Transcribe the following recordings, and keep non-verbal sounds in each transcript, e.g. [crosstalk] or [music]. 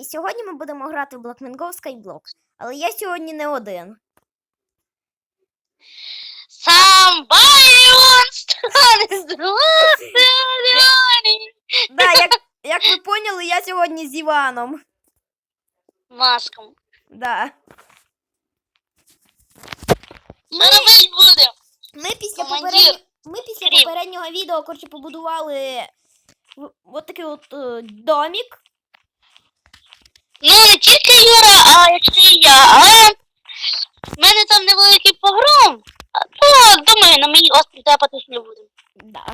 І сьогодні ми будемо грати в Blockman Go Skyblock. Але я сьогодні не один. Somebody wants to. [laughs] Да, як, як ви поняли, я сьогодні з Іваном. Маском. Да. Робити будемо? Ми після, Командир. ми після попереднього відео коротше, побудували от такий от е, домік. Ну, не тільки Юра, а якщо і я. Але в мене там невеликий погром. А, Ну, думаю, на мій острів тепатись не будемо. Да.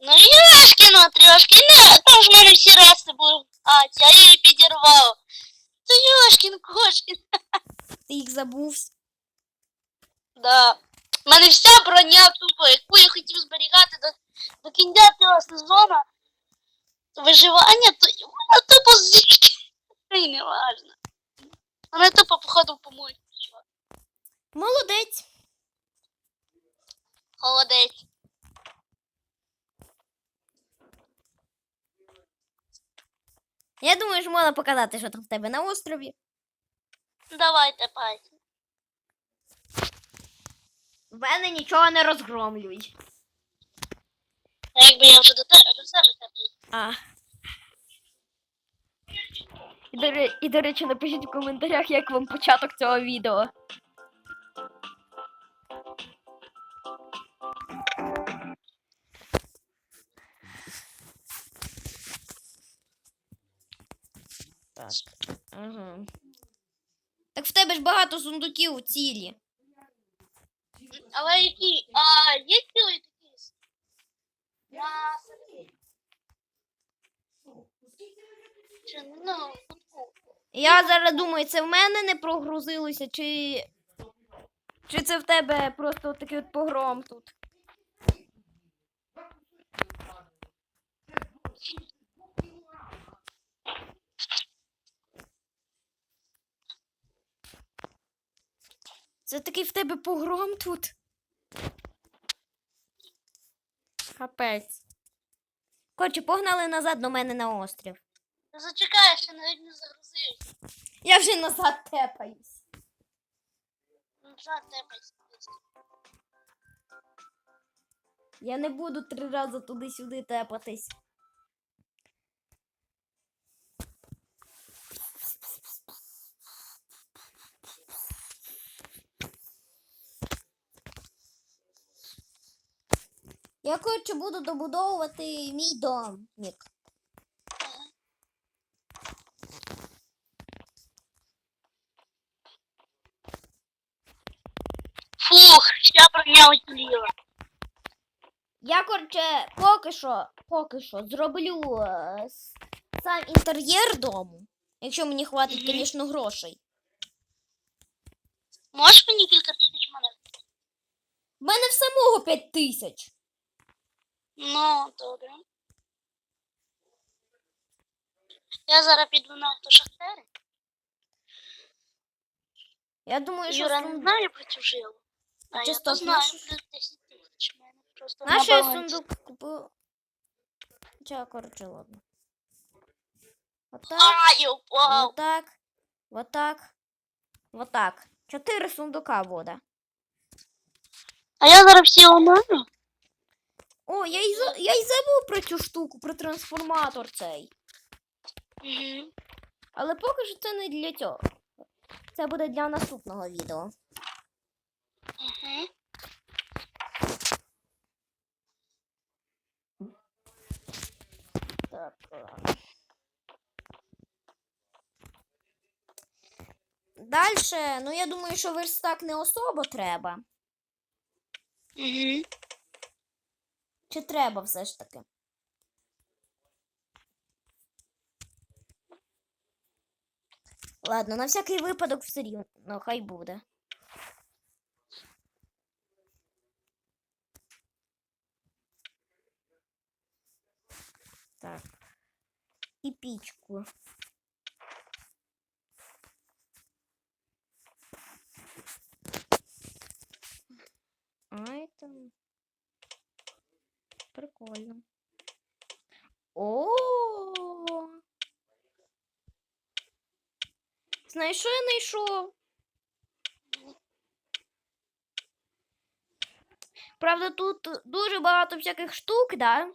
Ну, Яшкіно трішки, не, там ж мене всі реси були. А, я її підірвав. Це Яшкін кошкін. Ти їх забув. Да. У мене вся броня тупо, яку я хотів зберігати до, до кінця цього сезону. Виживання, то і вона тупо з'їхала. І не важно. Вона тупо походу помочь. Молодець. Холодець. Я думаю, що можна показати, що там в тебе на острові. Давайте пальці. В мене нічого не розгромлюй. А якби я вже до тебе до себе тебе. А. І до, і, до речі, напишіть в коментарях, як вам початок цього відео. Так. Ага. Так в тебе ж багато сундуків у цілі. Але які? А, є цілий такий? Ну. Я зараз думаю, це в мене не прогрузилося, чи. Чи це в тебе просто такий от погром тут? Це такий в тебе погром тут? Капець. Коротше, погнали назад до мене на острів. Ну, Зачекай, ще навіть не загрузився. Я вже назад тепаюсь. Жаль, тепайся. Я не буду три рази туди-сюди тепатись. Я коротше буду добудовувати мій домик. Ще броня уціліла. Я, коротше, поки що, поки що зроблю е, с- сам інтер'єр дому. Якщо мені хватить, Мгм. звісно, грошей. Можеш мені кілька тисяч монет? В мене в самого 5 тисяч. Ну, добре. Я зараз піду на автошахтери. Я думаю, що Юра сум- не знає про цю жилу. А я Чисто то знаю, плюс 10 тисяч мене просто Наш я сундук купив. Хоча, коротше, ладно. Отак, А, я упав. отак, отак, отак. Чотири сундука буде. А я зараз всі ламаю. О, я й, за- я й забув про цю штуку, про трансформатор цей. Угу. Але поки що це не для цього. Це буде для наступного відео. Угу. Дальше, ну я думаю, що верстак не особо треба. Угу. Чи треба все ж таки? Ладно, на всякий випадок все рівно, ну, хай буде. Так. І пічку. Ай там. Прикольно. О, Знаєш, що я знайшов? Правда, тут дуже багато всяких штук, да?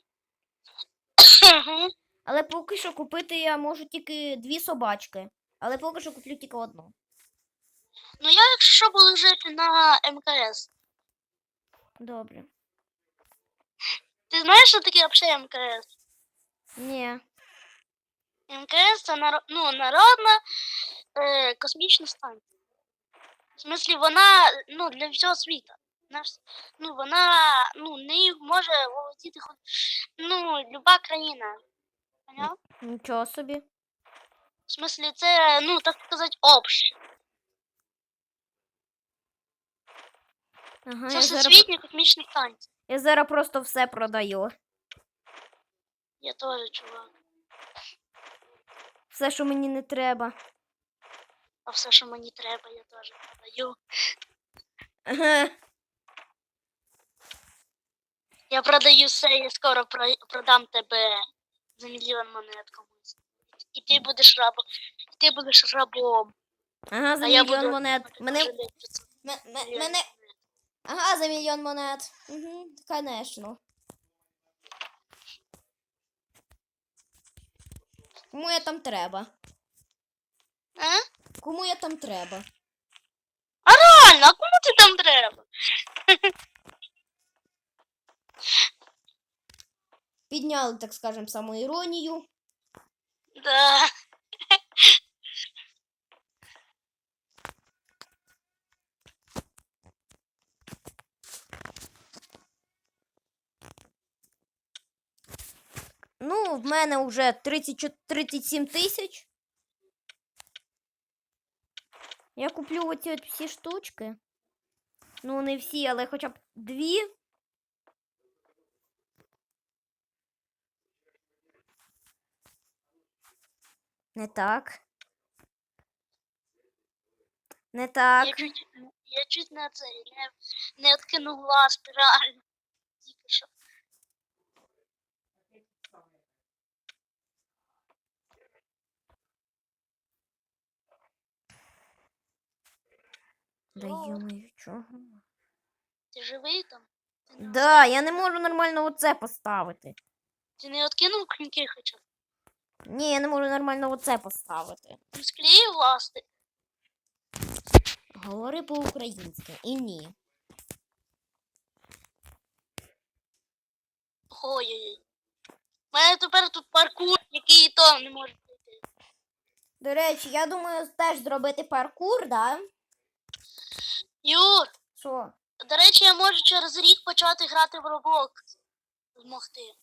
Мгм. Але поки що купити я можу тільки дві собачки. Але поки що куплю тільки одну. Ну я якщо буду жити на МКС. Добре. Ти знаєш, що таке взагалі МКС? Ні. МКС це наро... ну, народна е, космічна станція. В смислі, вона ну, для всього світу. Вона Ну, вона ну, нею може володіти хоч ну, люба країна. Поняв? Нічого собі. В смислі, це, ну, так сказати, общ. Ага, Це я зараз, всесвітня космічна станція. я зараз просто все продаю. Я теж чувак. Все, що мені не треба. А все, що мені треба, я теж продаю. Ага. Я продаю все, я скоро про- продам тебе за мільйон монет комусь. І ти будеш рабом. І ти будеш рабом. Ага, за А я мільйон буду монет. Мене... мене... Ага, за мільйон монет. Угу, конечно. Кому я там треба? А? Кому я там треба? а реально, а кому ти там треба? [laughs] Підняли, так скажем, самоіронію. Да. Ну, в мене вже 30, 37 тисяч. Я куплю оці от всі штучки. Ну, не всі, але хоча б дві. Не так. Не так. Я чуть, я чуть на це не, не откинув глаз, реально. Тільки що. Да О. йомаю, чого? Ти живий там? Ти не, Да, я не можу нормально оце поставити. ти не откинув клінки хоча б? Ні, я не можу нормально оце поставити. Склеїв ласти? Говори по-українськи. І ні. Ой-ой-ой. У мене тепер тут паркур, який і то не може пройти. До речі, я думаю теж зробити паркур, да? Юр, Що? до речі, я можу через рік почати грати в Roblox. Змогти.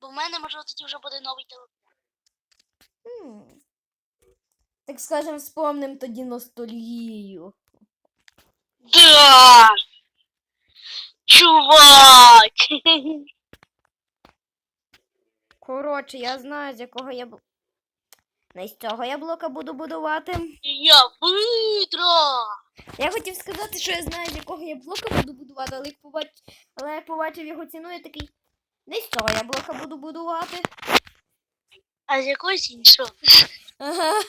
Бо в мене, можливо, тоді вже буде новий телефон. Так скажем, вспомним тоді ностальгію. Да! Чувак! [laughs] Коротше, я знаю, з якого я б... Не з цього я блока буду будувати. Я видра! Я хотів сказати, що я знаю, з якого я блока буду будувати, але як побач... але як побачив його ціну, я такий. Не з цього я блока буду будувати. А з якогось іншого. Ага.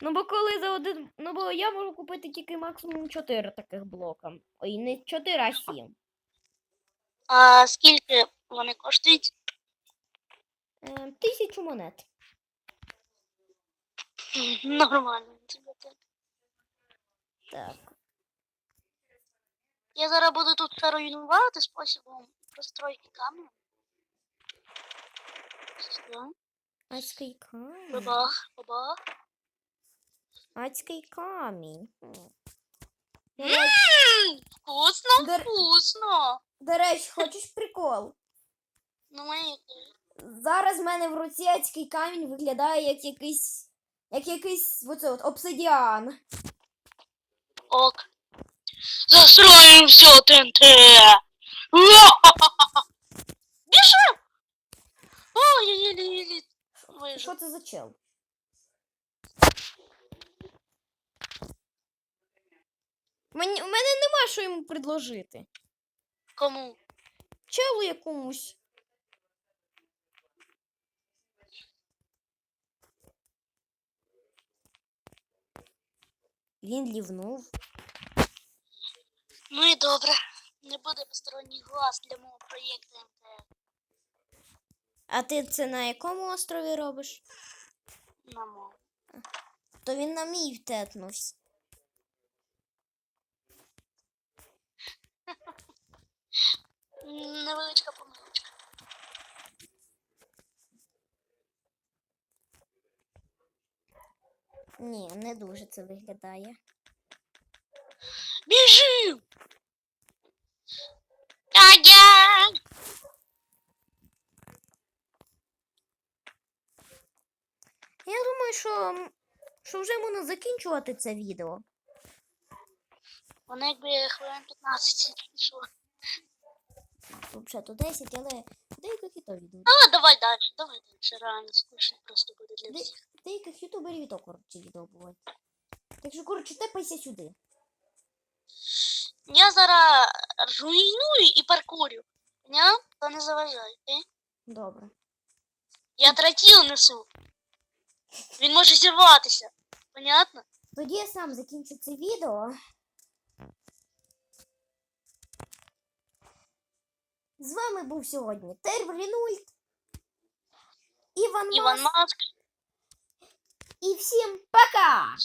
Ну, бо коли за один. Ну, бо я можу купити тільки максимум 4 таких блока. Ой, не 4, а 7. А скільки вони коштують? Е, тисячу монет. [laughs] Нормально. так. Я зараз буду тут руйнувати способом простройки камня. Адський камінь. Бабах, бабах. Адський камінь. Хм. До М, речі, Вкусно, Дор- вкусно. до речі, хочеш прикол? Ну, Зараз в мене в руці адський камінь виглядає як якийсь. Як якийсь оце от обсидіан. ок. Застроим все ТНТ. [laughs] Бежим! О, я еле-еле выжил. Что ты за чел? Мені, у мене нема що йому предложити. Кому? Челу якомусь. Він лівнув. Ну і добре. Не буде посторонніх глаз для мого проєкту. А ти це на якому острові робиш? На мову. То він на мій втетнувся. Невеличка помилочка. Ні, не дуже це виглядає. Біжи! Дядя! Я думаю, що, що вже можна закінчувати це відео. Воно якби хвилин 15 пішло. Взагалі то 10, але деяких і то відео. А, давай далі, давай далі. Реально скучно просто буде для Де- всіх. Деяких ютуберів і то, коротше, відео бувають. Так що, коротше, тепайся сюди. Я зараз руйную і паркурю. Поняв? Та не заважай, окей? Добре. Я тротіл несу. Він може зірватися. Понятно? Тоді я сам закінчу це відео. З вами був сьогодні Тербрінульт, Іван, Іван Маск, Маск. і всім пока!